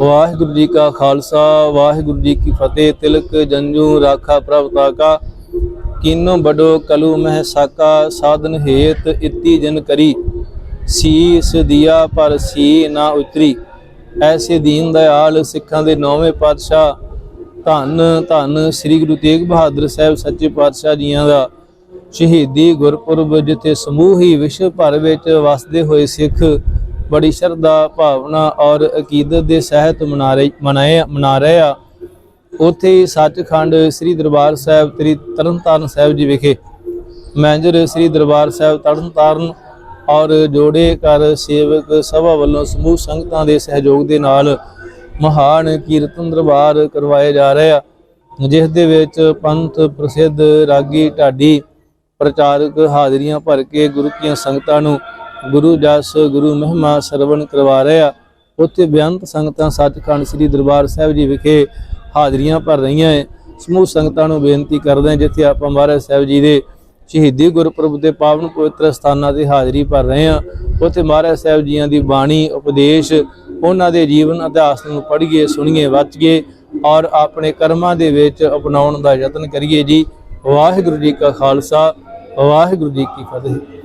ਵਾਹਿਗੁਰੂ ਜੀ ਕਾ ਖਾਲਸਾ, ਵਾਹਿਗੁਰੂ ਜੀ ਕੀ ਫਤਿਹ। ਤਿਲਕ ਜੰਜੂ ਰਾਖਾ ਪ੍ਰਭ ਤਾਕਾ, ਕੀਨੋ ਬਡੋ ਕਲੂ ਮਹਿ ਸਾਕਾ, ਸਾਧਨ ਹੇਤ ਇਤੀ ਜਨ ਕਰੀ। ਸੀਸ ਦਿਆ ਪਰ ਸੀ ਨਾ ਉਤਰੀ। ਐਸੇ ਦੀਨ ਦਇਆਲ ਸਿੱਖਾਂ ਦੇ ਨੌਵੇਂ ਪਾਤਸ਼ਾਹ, ਧੰਨ ਧੰਨ ਸ੍ਰੀ ਗੁਰੂ ਤੇਗ ਬਹਾਦਰ ਸਾਹਿਬ ਸੱਚੇ ਪਾਤਸ਼ਾਹ ਜੀਆਂ ਦਾ। ਸ਼ਹੀਦੀ ਗੁਰਪੁਰਬ ਜਿੱਥੇ ਸਮੂਹ ਹੀ ਵਿਸ਼ਵ ਭਰ ਵਿੱਚ ਵਸਦੇ ਹੋਏ ਸਿੱਖ ਬੜੀ ਸ਼ਰਧਾ, ਭਾਵਨਾ ਔਰ ਅਕੀਦਤ ਦੇ ਸਹਿਤ ਮਨਾ ਰਹੇ ਮਨਾਏ, ਮਨਾ ਰਹੇ ਆ। ਉੱਥੇ ਸੱਚਖੰਡ ਸ੍ਰੀ ਦਰਬਾਰ ਸਾਹਿਬ ਤ੍ਰੀ ਤਰਨਤਾਰਨ ਸਾਹਿਬ ਜੀ ਵਿਖੇ ਮੈਨੇਜਰ ਸ੍ਰੀ ਦਰਬਾਰ ਸਾਹਿਬ ਤਰਨਤਾਰਨ ਔਰ ਜੋੜੇ ਕਰ ਸੇਵਕ ਸਭਾ ਵੱਲੋਂ ਸਮੂਹ ਸੰਗਤਾਂ ਦੇ ਸਹਿਯੋਗ ਦੇ ਨਾਲ ਮਹਾਨ ਕੀਰਤਨ ਦਰਬਾਰ ਕਰਵਾਏ ਜਾ ਰਹੇ ਆ, ਜਿਸ ਦੇ ਵਿੱਚ ਪੰਥ ਪ੍ਰਸਿੱਧ ਰਾਗੀ ਢਾਡੀ ਪ੍ਰਚਾਰਕ ਹਾਜ਼ਰੀਆਂ ਭਰ ਕੇ ਗੁਰੂ ਕੀਆਂ ਸੰਗਤਾਂ ਨੂੰ ਗੁਰੂ ਜਸ ਗੁਰੂ ਮਹਿਮਾ ਸਰਵਣ ਕਰਵਾ ਰਿਹਾ ਉੱਥੇ ਬੇਅੰਤ ਸੰਗਤਾਂ ਸੱਚਖੰਡ ਸ੍ਰੀ ਦਰਬਾਰ ਸਾਹਿਬ ਜੀ ਵਿਖੇ ਹਾਜ਼ਰੀਆਂ ਭਰ ਰਹੀਆਂ ਹੈ ਸਮੂਹ ਸੰਗਤਾਂ ਨੂੰ ਬੇਨਤੀ ਕਰਦੇ ਹਾਂ ਜਿੱਥੇ ਆਪਾਂ ਮਹਾਰਾਜ ਸਾਹਿਬ ਜੀ ਦੇ ਸ਼ਹੀਦੀ ਗੁਰਪੁਰਬ ਦੇ ਪਾਵਨ ਪਵਿੱਤਰ ਸਥਾਨਾਂ ਤੇ ਹਾਜ਼ਰੀ ਭਰ ਰਹੇ ਹਾਂ। ਉੱਥੇ ਮਹਾਰਾਜ ਸਾਹਿਬ ਜੀਆਂ ਦੀ ਬਾਣੀ, ਉਪਦੇਸ਼ ਉਹਨਾਂ ਦੇ ਜੀਵਨ ਇਤਿਹਾਸ ਨੂੰ ਪੜ੍ਹੀਏ, ਸੁਣੀਏ, ਵਾਚੀਏ ਔਰ ਆਪਣੇ ਕਰਮਾਂ ਦੇ ਵਿੱਚ ਅਪਣਾਉਣ ਦਾ ਯਤਨ ਕਰੀਏ ਜੀ। ਵਾਹਿਗੁਰੂ ਜੀ ਕਾ ਖਾਲਸਾ, ਵਾਹਿਗੁਰੂ ਜੀ ਕੀ ਫਤਿਹ।